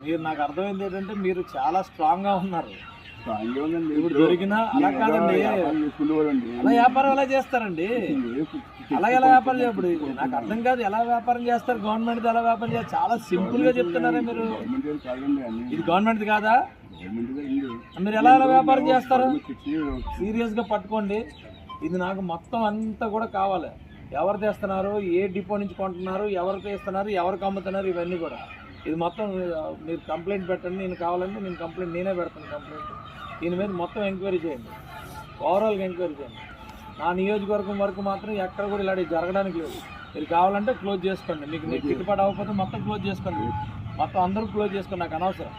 మీరు నాకు అర్థమైంది ఏంటంటే మీరు చాలా స్ట్రాంగ్గా ఉన్నారు. ఇప్పుడు దొరికినా అలా కాదండి. అలా వ్యాపారం ఎలా చేస్తారండి? అలా ఎలా వ్యాపారం చేయప్పుడు నాకు అర్థం కాదు ఎలా వ్యాపారం చేస్తారు. గవర్నమెంట్ ఎలా వ్యాపారం చేస్తారు చాలా సింపుల్గా చెప్తున్నారే మీరు. ఇది గవర్నమెంట్ కాదా? మీరు ఎలా ఎలా వ్యాపారం చేస్తారు? సీరియస్గా పట్టుకోండి. ఇది నాకు మొత్తం అంతా కూడా కావాలి. ఎవరు తెస్తున్నారు? ఏ డిపో నుంచి కొంటున్నారు? ఎవరు తీస్తున్నారు ఎవరికి అమ్ముతున్నారు? ఇవన్నీ కూడా. ఇది మొత్తం మీరు కంప్లైంట్ పెట్టండి నేను కావాలంటే నేను కంప్లైంట్ నేనే పెడతాను కంప్లైంట్ దీని మీద మొత్తం ఎంక్వైరీ చేయండి. ఓవరాల్గా ఎంక్వైరీ చేయండి. నా నియోజకవర్గం వరకు మాత్రం ఎక్కడ కూడా ఇలాంటివి జరగడానికి లేదు. మీరు కావాలంటే క్లోజ్ చేసుకోండి. మీకు మీకు గిట్టుబాటు అవ్వకపోతే మొత్తం క్లోజ్ చేసుకోండి. మొత్తం అందరూ క్లోజ్ చేసుకోండి. నాకు అనవసరం.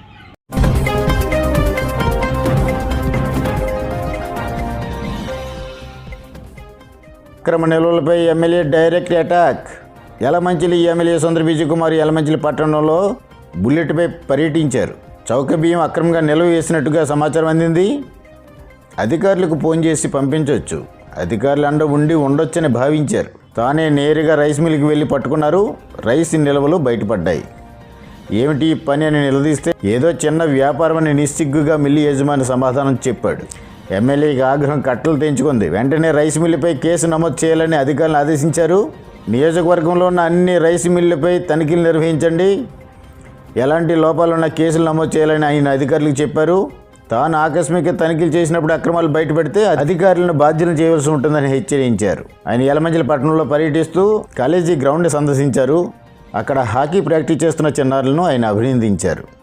అక్రమ నిల్వలపై MLA direct attack. Yalamanchili MLA Sundara Vijay Kumar Yalamanchili పట్టణంలో బుల్లెట్పై పర్యటించారు. చౌక బియ్యం అక్రమంగా నిల్వ వేసినట్టుగా సమాచారం అందింది. అధికారులకు ఫోన్ చేసి పంపించవచ్చు అధికారులు అండ ఉండి ఉండొచ్చని భావించారు. తానే నేరుగా రైస్ మిల్కి వెళ్ళి పట్టుకున్నారు. రైస్ నిల్వలు బయటపడ్డాయి. ఏమిటి ఈ పని అని నిలదీస్తే ఏదో చిన్న వ్యాపారం అని నిస్సిగ్గుగా మిల్లి యజమాని సమాధానం చెప్పాడు. ఎమ్మెల్యేకి ఆగ్రహం కట్టలు తెంచుకుంది. వెంటనే రైస్ మిల్లుపై కేసు నమోదు చేయాలని అధికారులు ఆదేశించారు. నియోజకవర్గంలో ఉన్న అన్ని రైస్ మిల్లుపై తనిఖీలు నిర్వహించండి. ఎలాంటి లోపాలు ఉన్న కేసులు నమోదు చేయాలని ఆయన అధికారులకు చెప్పారు. తాను ఆకస్మిక తనిఖీలు చేసినప్పుడు అక్రమాలు బయటపెడితే అధికారులను బాధ్యతలు చేయవలసి ఉంటుందని హెచ్చరించారు. ఆయన యలమంచిల పట్టణంలో పర్యటిస్తూ కాలేజీ గ్రౌండ్ సందర్శించారు. అక్కడ హాకీ ప్రాక్టీస్ చేస్తున్న చిన్నారులను ఆయన అభినందించారు.